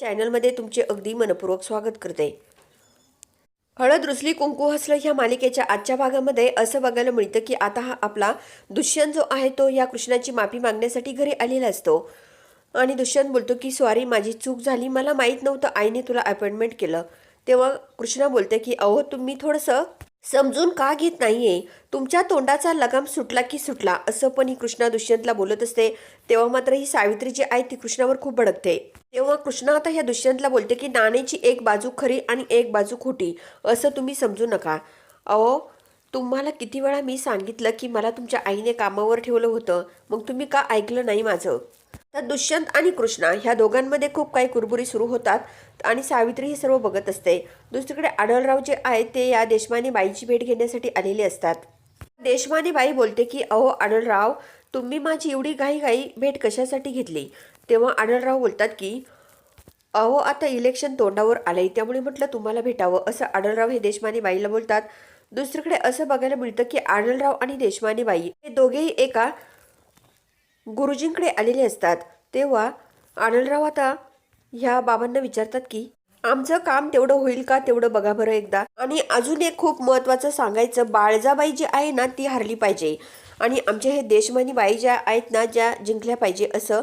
चॅनलमध्ये तुमचे अगदी मनपूर्वक स्वागत करते. हळद रुसली कुंकू हसलं ह्या मालिकेच्या आजच्या भागामध्ये असं बघायला मिळतं की आता हा आपला दुष्यंत जो आहे तो या कृष्णाची माफी मागण्यासाठी घरी आलेला असतो. आणि दुष्यंत बोलतो की सॉरी माझी चूक झाली. मला माहीत नव्हतं आईने तुला अपॉइंटमेंट केलं. तेव्हा कृष्णा बोलते की अहो तुम्ही थोडंसं समजून का घेत नाहीये? तुमच्या तोंडाचा लगाम सुटला की सुटला असं पण ही कृष्णा दुष्यंतला बोलत असते. तेव्हा मात्र ही सावित्री जी आहे ती कृष्णावर खूप भडकते. तेव्हा कृष्णा आता ह्या दुष्यंतला बोलते की नाण्याची एक बाजू खरी आणि एक बाजू खोटी असं तुम्ही समजू नका. अहो तुम्हाला किती वेळा मी सांगितलं की मला तुमच्या आईने कामावर ठेवलं होतं. मग तुम्ही का ऐकलं नाही माझं? तर दुष्यंत आणि कृष्णा ह्या दोघांमध्ये खूप काही कुरबुरी सुरू होतात आणि सावित्री हे सर्व बघत असते. दुसरीकडे आढळराव जे आहेत ते या देशमाने बाईची भेट घेण्यासाठी आलेले असतात. देशमाने बाई बोलते की अहो आढळराव तुम्ही माझी एवढी घाई घाई भेट कशासाठी घेतली? तेव्हा आढळराव बोलतात की अहो आता इलेक्शन तोंडावर आलंय त्यामुळे म्हटलं तुम्हाला भेटावं असं आढळराव हे देशमाने बाईला बोलतात. दुसरीकडे असं बघायला मिळतं की आढळराव आणि देशमाने बाई हे दोघेही एका गुरुजींकडे आलेले असतात. तेव्हा आनंदराव आता ह्या बाबांना विचारतात की आमचं काम तेवढं होईल का? तेवढं बघा बरं एकदा. आणि अजून एक खूप महत्वाचं सांगायचं बाळजाबाई जी आहे ना ती हरली पाहिजे. आणि आमचे हे देशमानी बाई ज्या आहेत ना ज्या जिंकल्या पाहिजे असं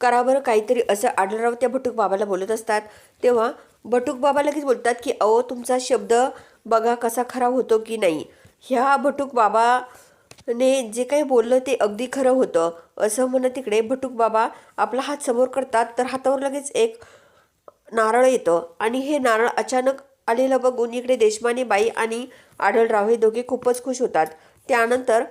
करा बरं काहीतरी असं आढळराव त्या भटूक बाबाला बोलत असतात. तेव्हा भटूक बाबा लगेच बोलतात की अहो तुमचा शब्द बघा कसा खरा होतो की नाही? ह्या भटूक बाबा ने जे काही बोललं ते अगदी खरं होतं. असं म्हणत तिकडे भटूक बाबा आपला हात समोर करतात तर हातावर लगेच एक नारळ येतं. आणि हे नारळ अचानक आलेलं बघून इकडे देशमाने बाई आणि आढळराव हे दोघे खूपच खुश होतात. त्यानंतर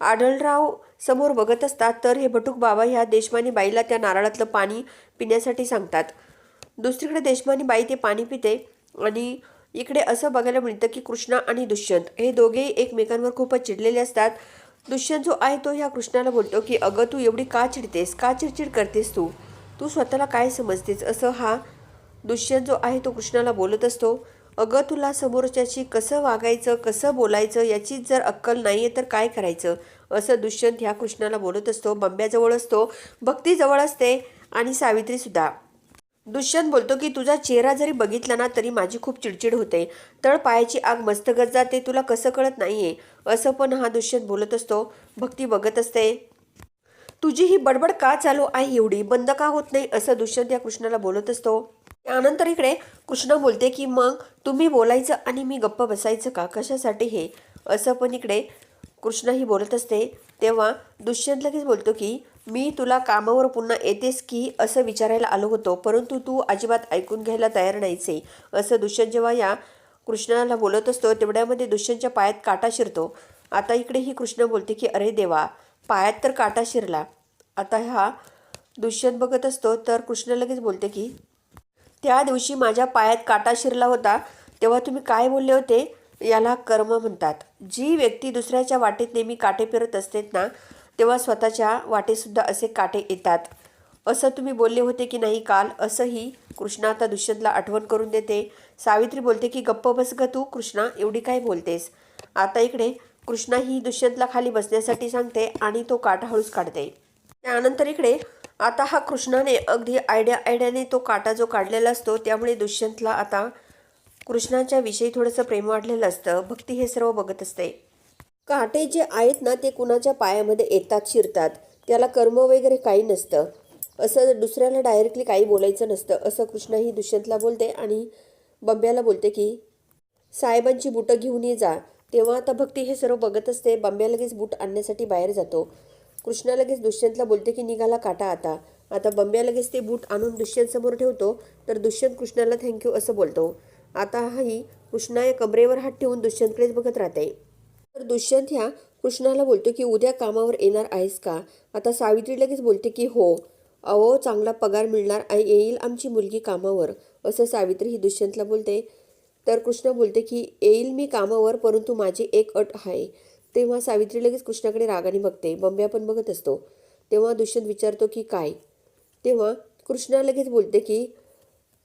आढळराव समोर बघत असतात तर हे भटूक बाबा ह्या देशमाने बाईला त्या नारळातलं पाणी पिण्यासाठी सांगतात. दुसरीकडे देशमाने बाई ते पाणी पिते आणि इकडे असं बघायला मिळतं की कृष्णा आणि दुष्यंत हे दोघेही एकमेकांवर खूपच चिडलेले असतात. दुष्यंत जो आहे तो ह्या कृष्णाला बोलतो की अगं तू एवढी का चिडतेस? का चिडचिड करतेस तू? तू स्वतःला काय समजतेस? असं हा दुष्यंत जो आहे तो कृष्णाला बोलत असतो. अगं तुला समोरच्याशी कसं वागायचं कसं बोलायचं याची जर अक्कल नाही आहे तर काय करायचं? असं दुष्यंत ह्या कृष्णाला बोलत असतो. बंब्याजवळ असतो. भक्तीजवळ असते. आणि सावित्रीसुद्धा. दुष्यंत बोलतो की तुझा चेहरा जरी बघितला ना तरी माझी खूप चिडचिड होते. तळ पायाची आग मस्तगत जाते तुला कसं कळत नाहीये. असं पण हा दुष्यंत बोलत असतो. भक्ती बघत असते. तुझी ही बडबड का चालू आहे एवढी? बंद का होत नाही? असं दुष्यंत या कृष्णाला बोलत असतो. त्यानंतर इकडे कृष्ण बोलते की मग तुम्ही बोलायचं आणि मी गप्प बसायचं का? कशासाठी हे? असं पण इकडे कृष्णही बोलत असते. तेव्हा दुष्यंत लगेच बोलतो की मी तुला कामावर पुन्हा येतेस की असं विचारायला आलो होतो परंतु तू अजिबात ऐकून घ्यायला तयार नाहीचे असं दुष्यंत जेव्हा या कृष्णाला बोलत असतो तेवढ्यामध्ये दुष्यंतच्या पायात काटा शिरतो. आता इकडे ही कृष्ण बोलते की अरे देवा पायात तर काटा शिरला. आता हा दुष्यंत बघत असतो तर कृष्ण लगेच बोलते की त्या दिवशी माझ्या पायात काटा शिरला होता तेव्हा तुम्ही काय बोलले होते? याला कर्म म्हणतात. जी व्यक्ती दुसऱ्याच्या वाटेत नेहमी काटे फिरत असते ना तेव्हा स्वतःच्या वाटेसुद्धा असे काटे येतात. असं तुम्ही बोलले होते की नाही काल? असंही कृष्णा आता दुष्यंतला आठवण करून देते. सावित्री बोलते की गप्प बस ग तू कृष्णा एवढी काय बोलतेस? आता इकडे कृष्णा ही दुष्यंतला खाली बसण्यासाठी सांगते आणि तो काटा हळूच काढते. त्यानंतर इकडे आता हा कृष्णाने अगदी आयड्या आयड्याने तो काटा जो काढलेला असतो त्यामुळे दुष्यंतला आता कृष्णाच्या विषयी थोडंसं प्रेम वाढलेलं असतं. भक्ती हे सर्व बघत असते. काटे जे आहेत ना ते कुणाच्या पायामध्ये येतात शिरतात. त्याला कर्म वगैरे काही नसतं. असं दुसऱ्याला डायरेक्टली काही बोलायचं नसतं. असं कृष्णा ही दुष्यंतला बोलते आणि बंब्याला बोलते की साहेबांची बुटं घेऊन ये जा. तेव्हा आता भक्ती हे सर्व बघत असते. बंब्या लगेच बूट आणण्यासाठी बाहेर जातो. कृष्णा लगेच दुष्यंतला बोलते की निघाला काटा आता. आता बंब्या लगेच ते बूट आणून दुष्यंत समोर ठेवतो. तर दुष्यंत कृष्णाला थँक्यू असं बोलतो. आता हाही कृष्णा या कमरेवर हात ठेवून दुष्यंतकडेच बघत राहते. तर दुष्यंत ह्या कृष्णाला बोलतो की उद्या कामावर येणार आहेस का? आता सावित्री लगेच बोलते की हो अहो चांगला पगार मिळणार आणि येईल आमची मुलगी कामावर. असं सावित्री ही दुष्यंतला बोलते. तर कृष्ण बोलते की येईल मी कामावर परंतु माझी एक अट आहे. तेव्हा सावित्री लगेच कृष्णाकडे रागाने बघते. बंब्या पण बघत असतो. तेव्हा दुष्यंत विचारतो की काय? तेव्हा कृष्णा लगेच बोलते की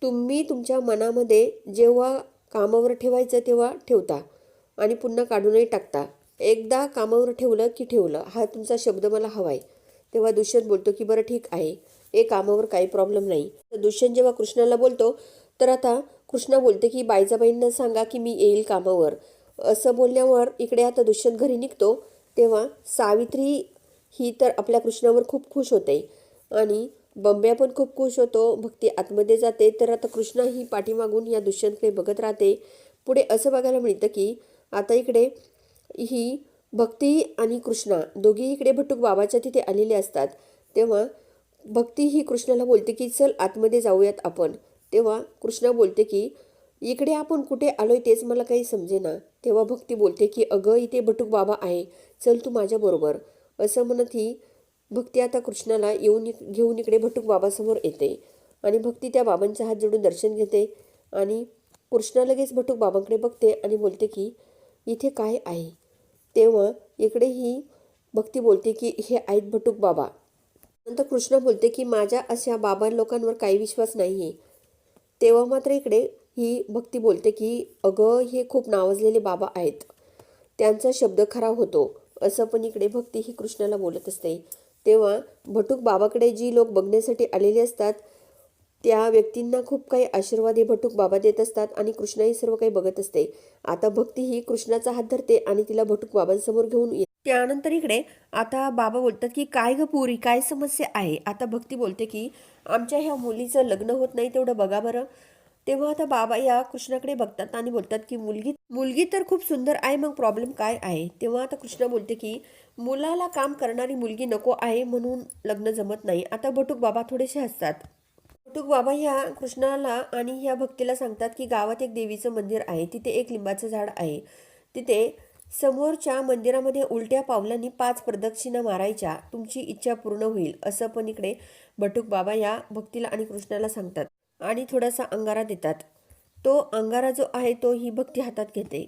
तुम्ही तुमच्या मनामध्ये जेव्हा कामावर ठेवायचं तेव्हा ठेवता. आणि पुन्हा काढूनही टाकता. एकदा कामावर ठेवलं की ठेवलं. हा तुमचा शब्द मला हवा आहे तेव्हा दुष्यंत बोलतो की बरं ठीक आहे. ए कामावर काही प्रॉब्लेम नाही. तर दुष्यंत जेव्हा कृष्णाला बोलतो तर आता कृष्णा बोलते की बायजाबाईंना सांगा की मी येईल कामावर. असं बोलल्यावर इकडे आता दुष्यंत घरी निघतो. तेव्हा सावित्री ही तर आपल्या कृष्णावर खूप खुश होते. आणि बंब्या पण खूप खुश होतो. भक्ती आतमध्ये जाते. तर आता कृष्णा ही पाठीमागून या दुष्यंतकडे बघत राहते. पुढे असं बघायला मिळतं की आता इकडे ही भक्ती आणि कृष्णा दोघी इकडे भटूक बाबाच्या तिथे आलेले असतात. तेव्हा भक्ती ही कृष्णाला बोलते की चल आतमध्ये जाऊयात आपण. तेव्हा कृष्णा बोलते की इकडे आपण कुठे आलोय तेच मला काही समजेना. तेव्हा भक्ती बोलते की अगं इथे भटूक बाबा आहे. चल तू माझ्याबरोबर असं म्हणत ही भक्ती आता कृष्णाला येऊन घेऊन इकडे भटूक बाबासमोर येते. आणि भक्ती त्या बाबांचा हात जोडून दर्शन घेते. आणि कृष्णा लगेच भटूक बाबांकडे बघते आणि बोलते की इथे काय आहे तेव्हा इकडे ही भक्ती बोलते की हे आहेत भटूक बाबा. नंतर कृष्ण बोलते की माझ्या अशा बाबा लोकांवर काही विश्वास नाही आहे तेव्हा मात्र इकडे ही भक्ती बोलते की अगं हे खूप नावाजलेले बाबा आहेत. त्यांचा शब्द खरा होतो. असं पण इकडे भक्ती ही कृष्णाला बोलत असते. तेव्हा भटूक बाबाकडे जी लोक बघण्यासाठी आलेले असतात त्या व्यक्तींना खूप काही आशीर्वाद हे भटूक बाबा देत असतात आणि कृष्णा ही सर्व काही बघत असते. आता भक्ती ही कृष्णाचा हात धरते आणि तिला भटूक बाबांसमोर घेऊन येते त्यानंतर इकडे आता बाबा बोलतात की काय ग पुरी काय समस्या आहे? आता भक्ती बोलते की आमच्या ह्या मुलीचं लग्न होत नाही तेवढं बघा बरं. तेव्हा आता बाबा या कृष्णाकडे बघतात आणि बोलतात की मुलगी मुलगी तर खूप सुंदर आहे मग प्रॉब्लेम काय आहे? तेव्हा आता कृष्णा बोलते की मुलाला काम करणारी मुलगी नको आहे म्हणून लग्न जमत नाही. आता भटूक बाबा थोडेसे हसतात. भटूक बाबा ह्या कृष्णाला आणि ह्या भक्तीला सांगतात की गावात एक देवीचं मंदिर आहे. तिथे एक लिंबाचं झाड आहे. तिथे समोरच्या मंदिरामध्ये उलट्या पावलांनी पाच प्रदक्षिणा मारायच्या. तुमची इच्छा पूर्ण होईल. असं पण इकडे भटूक बाबा या भक्तीला आणि कृष्णाला सांगतात आणि थोडासा अंगारा देतात. तो अंगारा जो आहे तो ही भक्ती हातात घेते.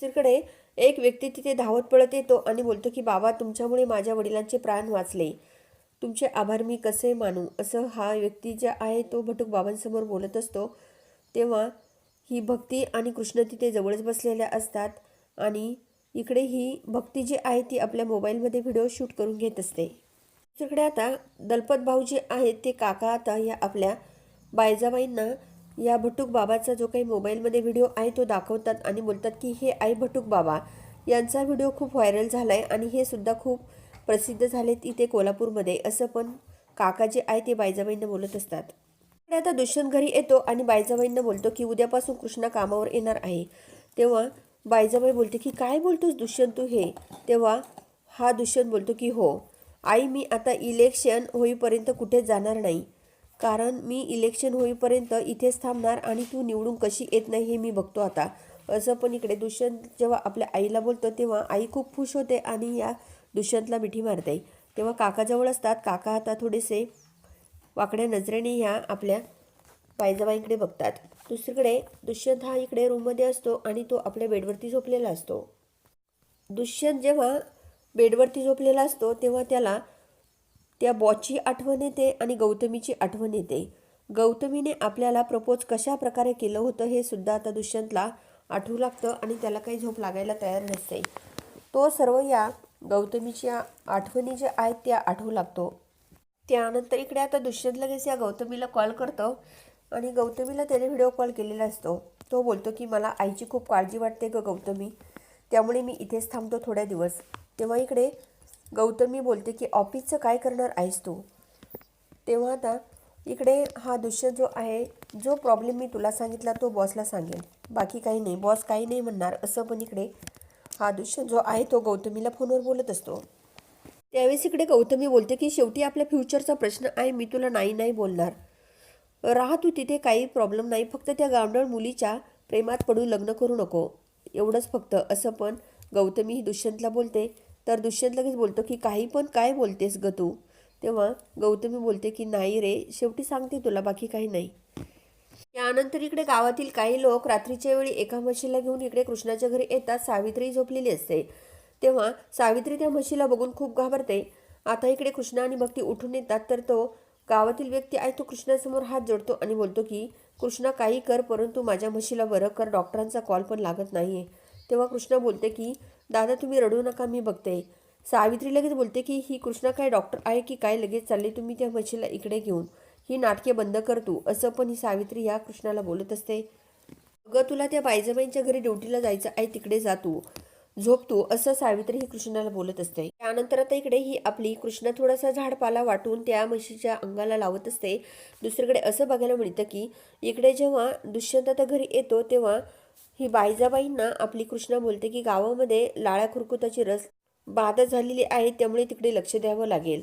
दुसरीकडे एक व्यक्ती तिथे धावत पळत येतो आणि बोलतो की बाबा तुमच्यामुळे माझ्या वडिलांचे प्राण वाचले. तुमचे आभार मी कसे मानू? असं हा व्यक्ती जे आहे तो भटूक बाबांसमोर बोलत असतो. तेव्हा ही भक्ती आणि कृष्ण तिथे जवळच बसलेल्या असतात आणि इकडे ही भक्ती जी आहे ती आपल्या मोबाईलमध्ये व्हिडिओ शूट करून घेत असते. दुसरीकडे आता दलपत भाऊ जे आहेत ते काका आता या आपल्या बायजाबाईंना या भटूक बाबाचा जो काही मोबाईलमध्ये व्हिडिओ आहे तो दाखवतात आणि बोलतात की हे आई भटूक बाबा यांचा व्हिडिओ खूप व्हायरल झाला आहे आणि हे सुद्धा खूप प्रसिद्ध झालेत इथे कोल्हापूरमध्ये. असं पण काका जे आहे ते बायजाबाईंना बोलत असतात. इकडे आता दुष्यंत घरी येतो आणि बायजाबाईंना बोलतो की उद्यापासून कृष्णा कामावर येणार आहे. तेव्हा बायजाबाई बोलते की काय बोलतोस दुष्यंत तू हे? तेव्हा हा दुष्यंत बोलतो की हो आई मी आता इलेक्शन होईपर्यंत कुठेच जाणार नाही. कारण मी इलेक्शन होईपर्यंत इथेच थांबणार आणि तू निवडून कशी येत नाही हे मी बघतो आता. असं पण इकडे दुष्यंत जेव्हा आपल्या आईला बोलतो तेव्हा आई खूप खुश होते आणि या दुष्यंतला मिठी मारते तेव्हा काकाजवळ असतात. काका आता थोडेसे वाकड्या नजरेने ह्या आपल्या पायजबाईंकडे बघतात. दुसरीकडे दुष्यंत हा इकडे रूममध्ये असतो आणि तो आपल्या बेडवरती झोपलेला असतो. दुष्यंत जेव्हा बेडवरती झोपलेला असतो तेव्हा त्याला त्या बॉची आठवण येते आणि गौतमीची आठवण येते. गौतमीने आपल्याला प्रपोज कशा प्रकारे केलं होतं हे सुद्धा आता दुष्यंतला आठवू लागतं आणि त्याला काही झोप लागायला तयार नसते. तो सर्व या गौतमीच्या आठवणी ज्या आहेत त्या आठवू लागतो. त्यानंतर इकडे आता दुष्यंत लगेच या गौतमीला कॉल करतो आणि गौतमीला त्याने व्हिडिओ कॉल केलेला असतो. तो बोलतो की मला आईची खूप काळजी वाटते ग गौतमी. त्यामुळे मी इथेच थांबतो थोड्या दिवस. तेव्हा इकडे गौतमी बोलते की ऑफिसचं काय करणार आहेस तू? तेव्हा आता इकडे हा दुष्यंत जो आहे जो प्रॉब्लेम मी तुला सांगितला तो बॉसला सांगेल. बाकी काही नाही. बॉस काही नाही म्हणणार. असं पण इकडे हा दुष्यंत जो आहे तो गौतमीला फोनवर बोलत असतो. त्यावेळेस इकडे गौतमी बोलते की शेवटी आपल्या फ्युचरचा प्रश्न आहे मी तुला नाही नाही बोलणार. राहा तू तिथे काही प्रॉब्लेम नाही फक्त त्या गावडळ मुलीच्या प्रेमात पडून लग्न करू नको. एवढंच फक्त असं पण गौतमी ही दुष्यंतला बोलते. तर दुष्यंत लगेच बोलतो की काही पण काय बोलतेस ग तू? तेव्हा गौतमी बोलते की नाही रे शेवटी सांगते तुला बाकी काही नाही. यानंतर इकडे गावातील काही लोक रात्रीच्या वेळी एका म्हशीला घेऊन इकडे कृष्णाच्या घरी येतात. सावित्री झोपलेली असते. तेव्हा सावित्री त्या म्हशीला बघून खूप घाबरते. आता इकडे कृष्णा आणि भक्ती उठून येतात तर तो गावातील व्यक्ती आहे तो कृष्णासमोर हात जोडतो आणि बोलतो की कृष्णा काही कर परंतु माझ्या म्हशीला बरं कर डॉक्टरांचा कॉल पण लागत नाही आहे तेव्हा कृष्णा बोलते की दादा तुम्ही रडू नका मी बघते. सावित्री लगेच बोलते की ही कृष्णा काय डॉक्टर आहे की काय? लगेच चालले तुम्ही त्या म्हशीला इकडे घेऊन. ही नाटके बंद कर तू असं पण ही सावित्री या कृष्णाला बोलत असते. अगं तुला त्या बायजाबाईंच्या घरी ड्युटीला जायचं आहे तिकडे जा तू. झोप तू असं सावित्री ही कृष्णाला बोलत असते. त्यानंतर आता इकडे ही आपली कृष्ण थोडासा झाडपाला वाटून त्या म्हशीच्या अंगाला लावत असते. दुसरीकडे असं बघायला मिळतं की इकडे जेव्हा दुष्यंत आता घरी येतो तेव्हा ही बायजाबाईंना आपली कृष्णा बोलते की गावामध्ये लाळ्या खुरकुताची रस बाधा झालेली आहे त्यामुळे तिकडे लक्ष द्यावं लागेल.